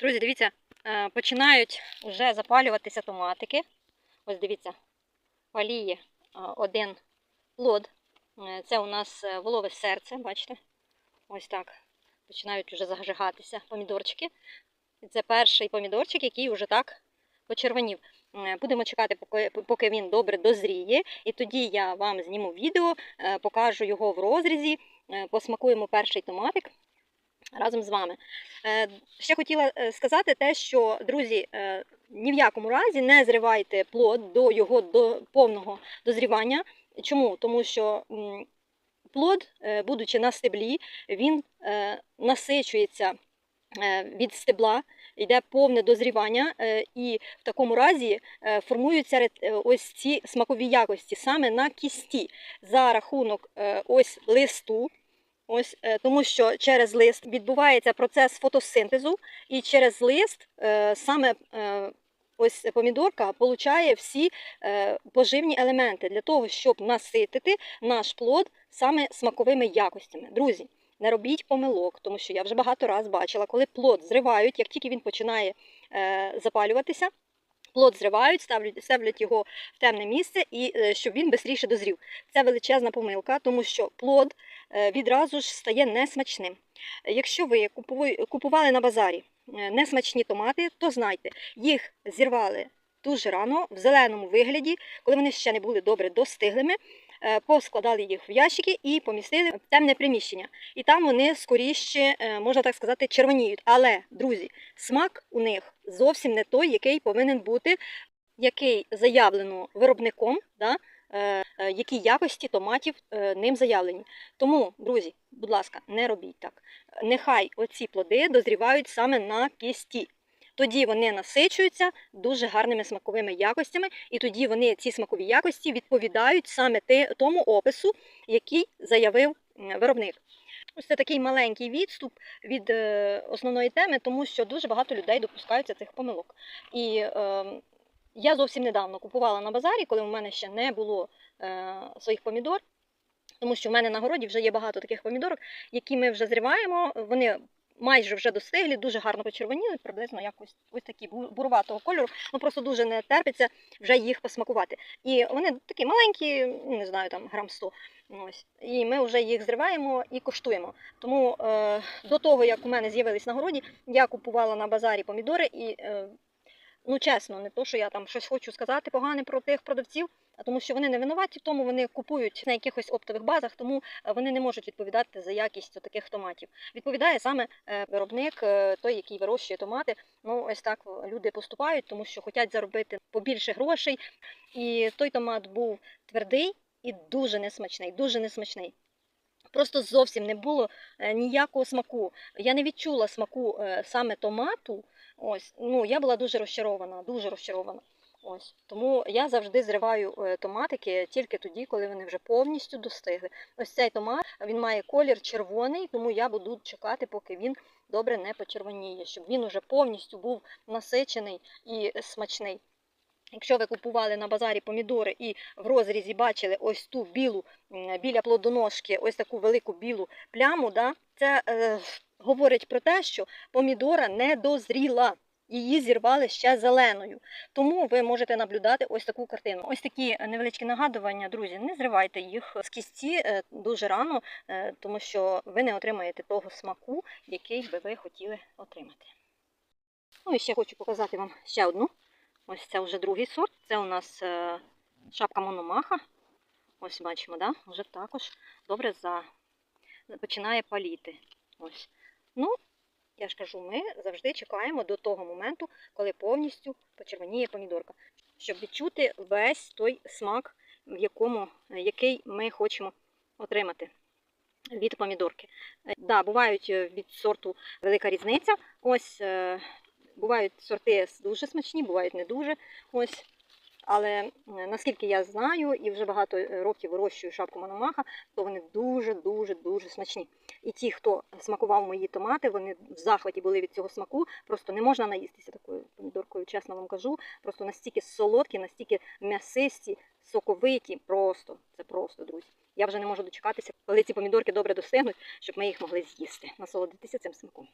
Друзі, дивіться, е, починають вже запалюватися томатики. Ось дивіться, паліє е, один плод. Е, Це у нас волове серце, бачите? Ось так. Починають вже зажигатися помідорчики. Це перший помідорчик, який вже так почервонів. Будемо чекати, поки, поки він добре дозріє. І тоді я вам зніму відео, покажу його в розрізі, посмакуємо перший томатик разом з вами. Е, Ще хотіла е, сказати те, що, друзі, е, ні в якому разі не зривайте плод до його до повного дозрівання. Чому? Тому що плод, будучи на стеблі, він насичується від стебла, йде повне дозрівання, і в такому разі формуються ось ці смакові якості саме на кісті за рахунок ось листу. Ось е, тому, що через лист відбувається процес фотосинтезу, і через лист е, саме е, ось помідорка получає всі поживні елементи для того, щоб наситити наш плод саме смаковими якостями. Друзі, не робіть помилок, тому що я вже багато разів бачила, коли плод зривають, як тільки він починає запалюватися. Плод зривають, ставлять, ставлять його в темне місце, і е, щоб він швидше дозрів. Це величезна помилка, тому що плод е, відразу ж стає несмачним. Якщо ви купували на базарі е, несмачні томати, то знайте, їх зірвали дуже рано, в зеленому вигляді, коли вони ще не були добре достиглими, поскладали їх в ящики і помістили в темне приміщення. І там вони скоріше, е, можна так сказати, червоніють. Але, друзі, смак у них зовсім не той, який повинен бути, який заявлено виробником, да, е, е, які якості томатів е, ним заявлені. Тому, друзі, будь ласка, не робіть так. Нехай оці плоди дозрівають саме на кісті. Тоді вони насичуються дуже гарними смаковими якостями, і тоді вони ці смакові якості відповідають саме тому опису, який заявив виробник. Ось це такий маленький відступ від е, основної теми, тому що дуже багато людей допускаються цих помилок. І е, я зовсім недавно купувала на базарі, коли у мене ще не було е, своїх помідор. Тому що в мене на городі вже є багато таких помідорок, які ми вже зриваємо. Вони майже вже достиглі, дуже гарно почервоніли, приблизно якось ось такі бу- буруватого кольору. Ну просто дуже не терпиться вже їх посмакувати. І вони такі маленькі, не знаю, там грам 100. Ось. І ми вже їх зриваємо і коштуємо. Тому е, до того, як у мене з'явились на городі, я купувала на базарі помідори і. Е, Ну, чесно, не то, що я там щось хочу сказати погане про тих продавців, а тому що вони не винуваті в тому, вони купують на якихось оптових базах, тому е, вони не можуть відповідати за якість таких томатів. Відповідає саме е, виробник, е, той, який вирощує томати. Ну, ось так люди поступають, тому що хочуть заробити побільше грошей. І той томат був твердий і дуже несмачний, дуже несмачний. Просто зовсім не було ніякого смаку. Я не відчула смаку саме томату. Ось, ну я була дуже розчарована, дуже розчарована. Ось тому я завжди зриваю е, томатики тільки тоді, коли вони вже повністю достигли. Ось цей томат він має колір червоний, тому я буду чекати, поки він добре не почервоніє, щоб він уже повністю був насичений і смачний. Якщо ви купували на базарі помідори і в розрізі бачили ось ту білу біля плодоножки, ось таку велику білу пляму, да, це е, говорить про те, що помідора не дозріла. Її зірвали ще зеленою. Тому ви можете наблюдати ось таку картину. Ось такі невеличкі нагадування, друзі, не зривайте їх з кісті е, дуже рано, е, тому що ви не отримаєте того смаку, який би ви хотіли отримати. Ну і ще хочу показати вам ще одну. Ось це вже другий сорт. Це у нас е, шапка мономаха. Ось бачимо, да? вже також добре за... починає паліти. Ось. Ж кажу, ми завжди чекаємо до того моменту, коли повністю почервоніє помідорка, щоб відчути весь той смак, в якому, е, який ми хочемо отримати від помідорки. Е, Да, бувають е, від сорту велика різниця. Ось бувають сорти дуже смачні, бувають не дуже. Ось. Але е, наскільки я знаю, і вже багато е, років вирощую шапку мономаха, то вони дуже-дуже дуже смачні. І ті, хто смакував мої томати, вони в захваті були від цього смаку. Просто не можна наїстися такою помідоркою, чесно вам кажу. Просто настільки солодкі, настільки м'ясисті, соковиті. Просто це просто, друзі. Я вже не можу дочекатися, коли ці помідорки добре достигнуть, щоб ми їх могли з'їсти, насолодитися цим смаком.